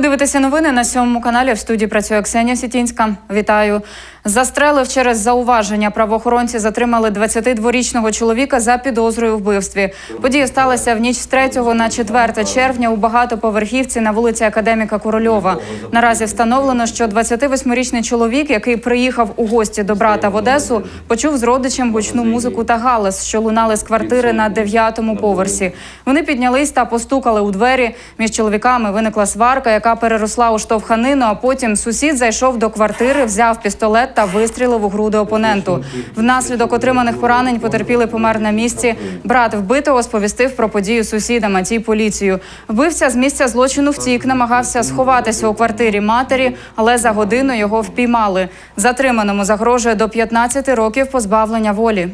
Ви дивитеся новини на сьомому каналі. В студії працює Ксенія Сітінська. Вітаю. Застрелив через зауваження. Правоохоронці затримали 22-річного чоловіка за підозрою вбивстві. Подія сталася в ніч з 3 на 4 червня у багатоповерхівці на вулиці Академіка Корольова. Наразі встановлено, що 28-річний чоловік, який приїхав у гості до брата в Одесу, почув з родичем гучну музику та галас, що лунали з квартири на 9-му поверсі. Вони піднялись та постукали у двері. Між чоловіками виникла сварка, яка переросла у штовханину. А потім сусід зайшов до квартири, взяв пістолет та вистрілив у груди опоненту. Внаслідок отриманих поранень потерпілий помер на місці. Брат вбитого сповістив про подію сусідам, а ті поліцію. Вбивця з місця злочину втік, намагався сховатися у квартирі матері, але за годину його впіймали. Затриманому загрожує до 15 років позбавлення волі.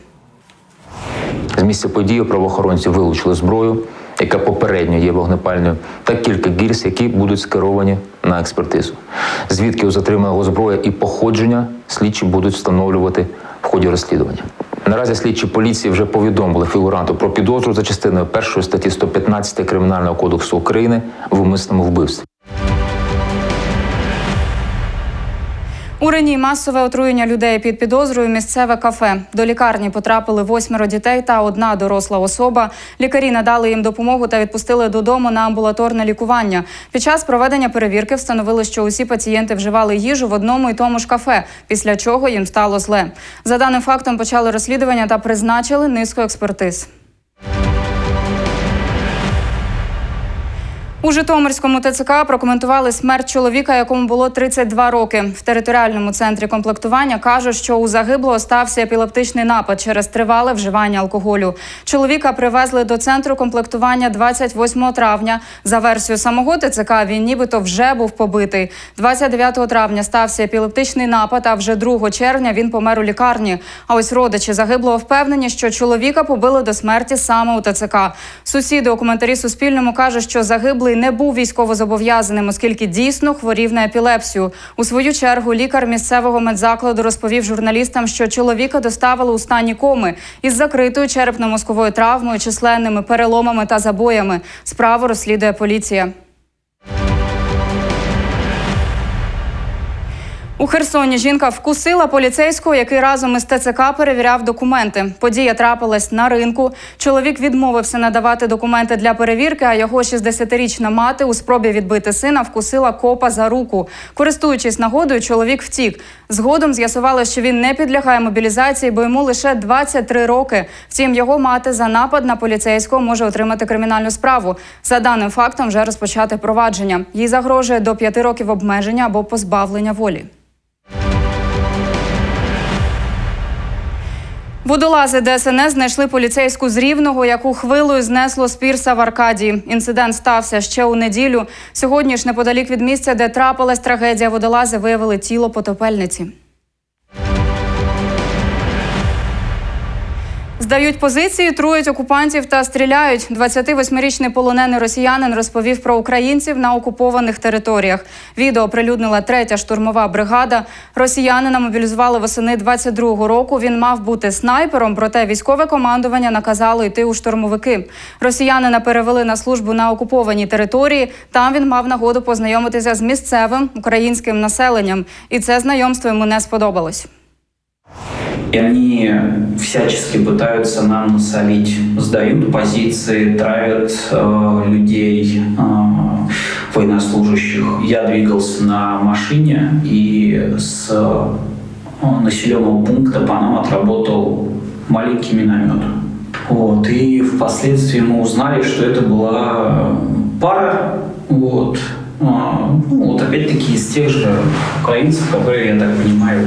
З місця події правоохоронці вилучили зброю, яка попередньо є вогнепальною, та кілька гільз, які будуть скеровані на експертизу. Звідки у затриманого зброя і походження слідчі будуть встановлювати в ході розслідування. Наразі слідчі поліції вже повідомили фігуранту про підозру за частиною першої статті 115 Кримінального кодексу України в умисному вбивстві. У Рені масове отруєння людей під підозрою місцеве кафе. До лікарні потрапили восьмеро дітей та одна доросла особа. Лікарі надали їм допомогу та відпустили додому на амбулаторне лікування. Під час проведення перевірки встановили, що усі пацієнти вживали їжу в одному і тому ж кафе, після чого їм стало зле. За даним фактом почали розслідування та призначили низку експертиз. У Житомирському ТЦК прокоментували смерть чоловіка, якому було 32 роки. В територіальному центрі комплектування кажуть, що у загиблого стався епілептичний напад через тривале вживання алкоголю. Чоловіка привезли до центру комплектування 28 травня. За версією самого ТЦК він нібито вже був побитий. 29 травня стався епілептичний напад. А вже 2 червня він помер у лікарні. А ось родичі загиблого впевнені, що чоловіка побили до смерті саме у ТЦК. Сусіди у коментарі Суспільному кажуть, що загиблий не був військовозобов'язаним, оскільки дійсно хворів на епілепсію. У свою чергу лікар місцевого медзакладу розповів журналістам, що чоловіка доставили у стані коми із закритою черепно-мозковою травмою, численними переломами та забоями. Справу розслідує поліція. У Херсоні жінка вкусила поліцейського, який разом із ТЦК перевіряв документи. Подія трапилась на ринку. Чоловік відмовився надавати документи для перевірки, а його 60-річна мати у спробі відбити сина вкусила копа за руку. Користуючись нагодою, чоловік втік. Згодом з'ясувало, що він не підлягає мобілізації, бо йому лише 23 роки. Втім, його мати за напад на поліцейського може отримати кримінальну справу. За даним фактом вже розпочати провадження. Їй загрожує до 5 років обмеження або позбавлення волі. Водолази ДСНС знайшли поліцейську з Рівного, яку хвилою знесло з пірса в Аркадії. Інцидент стався ще у неділю. Сьогодні ж неподалік від місця, де трапилась трагедія, водолази виявили тіло потопельниці. Здають позиції, трують окупантів та стріляють. 28-річний полонений росіянин розповів про українців на окупованих територіях. Відео оприлюднила третя штурмова бригада. Росіянина мобілізували восени 22-го року. Він мав бути снайпером, проте військове командування наказало йти у штурмовики. Росіянина перевели на службу на окупованій території. Там він мав нагоду познайомитися з місцевим українським населенням, і це знайомство йому не сподобалось. И они всячески пытаются нам насолить, сдают позиции, травят э, людей, э, военнослужащих. Я двигался на машине и с э, населенного пункта по нам отработал маленький миномет. Вот. И впоследствии мы узнали, что это была пара. Вот. А, Ну, вот опять-таки из тех же украинцев, которые, я так понимаю,